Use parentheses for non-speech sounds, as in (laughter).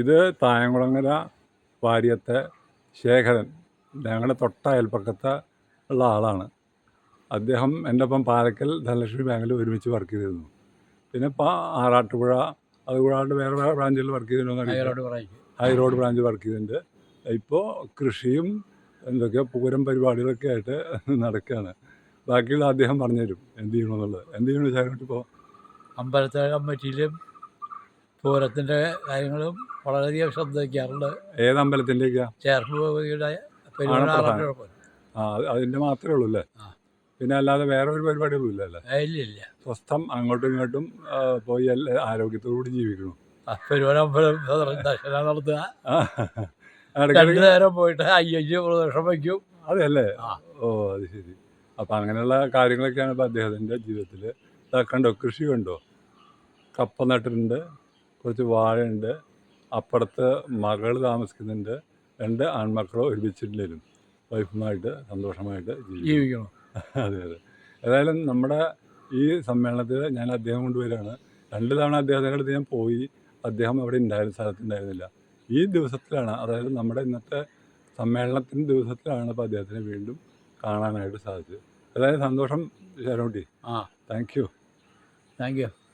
ഇത് തായംകുളങ്ങര വാര്യത്തെ ശേഖരൻ ഞങ്ങളുടെ തൊട്ട അയൽപ്പക്കത്ത് ഉള്ള ആളാണ്. അദ്ദേഹം എന്റെ ഒപ്പം പാലക്കൽ ധനലക്ഷ്മി ബാങ്കിൽ ഒരുമിച്ച് വർക്ക് ചെയ്തിരുന്നു. പിന്നെ ഇപ്പോൾ ആറാട്ടുപുഴ അതുകൂടാണ്ട് വേറെ വേറെ ബ്രാഞ്ചിൽ വർക്ക് ചെയ്തിട്ടുണ്ടോ ഹൈ റോഡ് ബ്രാഞ്ചിൽ വർക്ക് ചെയ്തിട്ടുണ്ട്. ഇപ്പോൾ കൃഷിയും എന്തൊക്കെയോ പൂരം പരിപാടികളൊക്കെ ആയിട്ട് നടക്കുകയാണ് ബാക്കിയുള്ള അദ്ദേഹം പറഞ്ഞുതരും എന്ത് ചെയ്യണമെന്നുള്ളത്. എന്ത് ചെയ്യണമെന്ന് വെച്ചാൽ ഇപ്പോൾ അമ്പലത്തെ കമ്മിറ്റിയിലും പൂരത്തിന്റെ കാര്യങ്ങളും വളരെയധികം ശ്രദ്ധ വയ്ക്കാറുണ്ട് ഏത്. ആ അതിന്റെ മാത്രമേ ഉള്ളൂ അല്ലേ. പിന്നെ അല്ലാതെ വേറെ ഒരു പരിപാടികളും ഇല്ല ഇല്ലില്ല സ്വസ്ഥം അങ്ങോട്ടും ഇങ്ങോട്ടും പോയി ആരോഗ്യത്തോടുകൂടി ജീവിക്കണം. പെരുവനമ്പലം ദർശനം നടത്തുക. രണ്ടു നേരം പോയിട്ട് പ്രദർശനം വയ്ക്കും. അതെയല്ലേ. ഓ അത് ശരി. അപ്പം അങ്ങനെയുള്ള കാര്യങ്ങളൊക്കെയാണ് ഇപ്പം അദ്ദേഹത്തിന്റെ ജീവിതത്തിൽ കണ്ടോ കൃഷി കണ്ടോ? കപ്പ നട്ടിട്ടുണ്ട്. കുറച്ച് വാഴയുണ്ട്. അപ്പുറത്ത് മകൾ താമസിക്കുന്നുണ്ട്. രണ്ട് ആൺമക്കളോ ഒരുമിച്ചിട്ടുണ്ടായിരുന്നു വൈഫുമായിട്ട് സന്തോഷമായിട്ട് ജീവിക്കണം. (laughs) അതെ അതെ. ഏതായാലും നമ്മുടെ ഈ സമ്മേളനത്തിൽ ഞാൻ അദ്ദേഹം കൊണ്ടുവരികയാണ് രണ്ട് തവണ അദ്ദേഹത്തിന്റെ അടുത്ത് ഞാൻ പോയി. അദ്ദേഹം അവിടെ ഉണ്ടായിരുന്ന സ്ഥലത്തുണ്ടായിരുന്നില്ല. ഈ ദിവസത്തിലാണ് അതായത് നമ്മുടെ ഇന്നത്തെ സമ്മേളനത്തിന്റെ ദിവസത്തിലാണ് ഇപ്പോൾ അദ്ദേഹത്തിനെ വീണ്ടും കാണാനായിട്ട് സാധിച്ചത്. അതായത് സന്തോഷം ശരോട്ടി ആ. Thank you. Thank you.